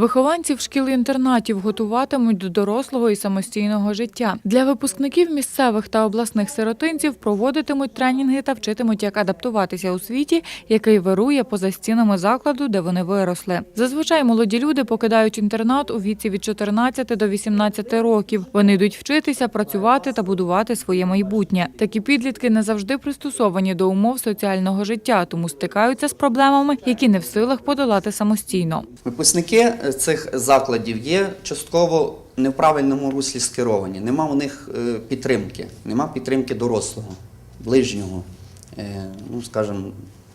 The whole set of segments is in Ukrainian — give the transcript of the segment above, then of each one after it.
Вихованців шкіл-інтернатів готуватимуть до дорослого і самостійного життя. Для випускників місцевих та обласних сиротинців проводитимуть тренінги та вчитимуть, як адаптуватися у світі, який вирує поза стінами закладу, де вони виросли. Зазвичай молоді люди покидають інтернат у віці від 14 до 18 років. Вони йдуть вчитися, працювати та будувати своє майбутнє. Такі підлітки не завжди пристосовані до умов соціального життя, тому стикаються з проблемами, які не в силах подолати самостійно. Випускники цих закладів є частково не в правильному руслі скеровані. Нема у них е, підтримки, нема підтримки дорослого, ближнього. Е, Ну, скажімо,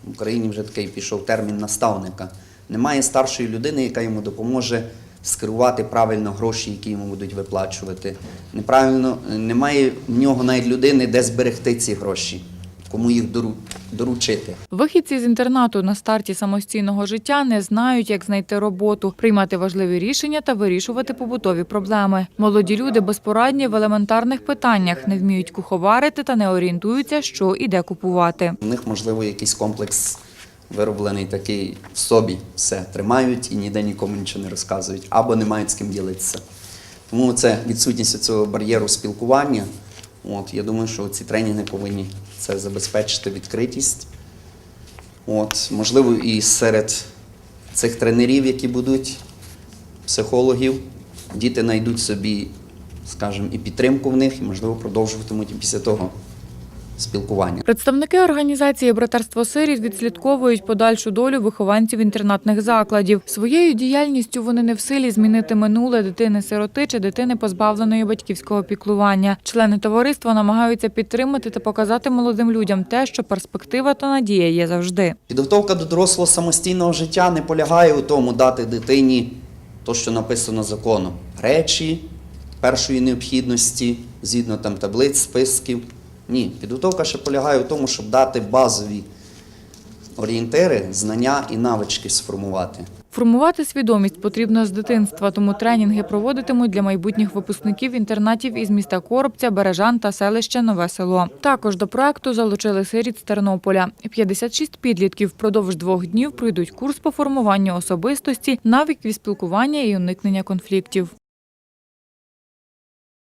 в Україні вже такий пішов термін наставника. Немає старшої людини, яка йому допоможе скерувати правильно гроші, які йому будуть виплачувати. Неправильно, немає в нього навіть людини, де зберегти ці гроші, кому їх дору- доручити. Вихідці з інтернату на старті самостійного життя не знають, як знайти роботу, приймати важливі рішення та вирішувати побутові проблеми. Молоді люди безпорадні в елементарних питаннях, не вміють куховарити та не орієнтуються, що і де купувати. У них, можливо, якийсь комплекс вироблений такий в собі. Все тримають і ніде нікому нічого не розказують, або не мають з ким ділитися. Тому це відсутність цього бар'єру спілкування. От, я думаю, що ці тренінги повинні це забезпечити відкритість. От, можливо, і серед цих тренерів, які будуть, психологів, діти знайдуть собі, скажімо, і підтримку в них, і, можливо, продовжуватимуть і після того спілкування. Представники організації Братерство сиріт відслідковують подальшу долю вихованців інтернатних закладів. Своєю діяльністю вони не в силі змінити минуле дитини-сироти чи дитини позбавленої батьківського піклування. Члени товариства намагаються підтримати та показати молодим людям те, що перспектива та надія є завжди. Підготовка до дорослого самостійного життя не полягає у тому дати дитині то, що написано законом. Речі першої необхідності, згідно там таблиць, списків. Ні, підготовка ще полягає у тому, щоб дати базові орієнтири, знання і навички сформувати. Формувати свідомість потрібно з дитинства, тому тренінги проводитимуть для майбутніх випускників інтернатів із міста Коробця, Бережан та селища Нове Село. Також до проекту залучили сиріт з Тернополя. 56 підлітків впродовж двох днів пройдуть курс по формуванню особистості, навиків спілкування і уникнення конфліктів.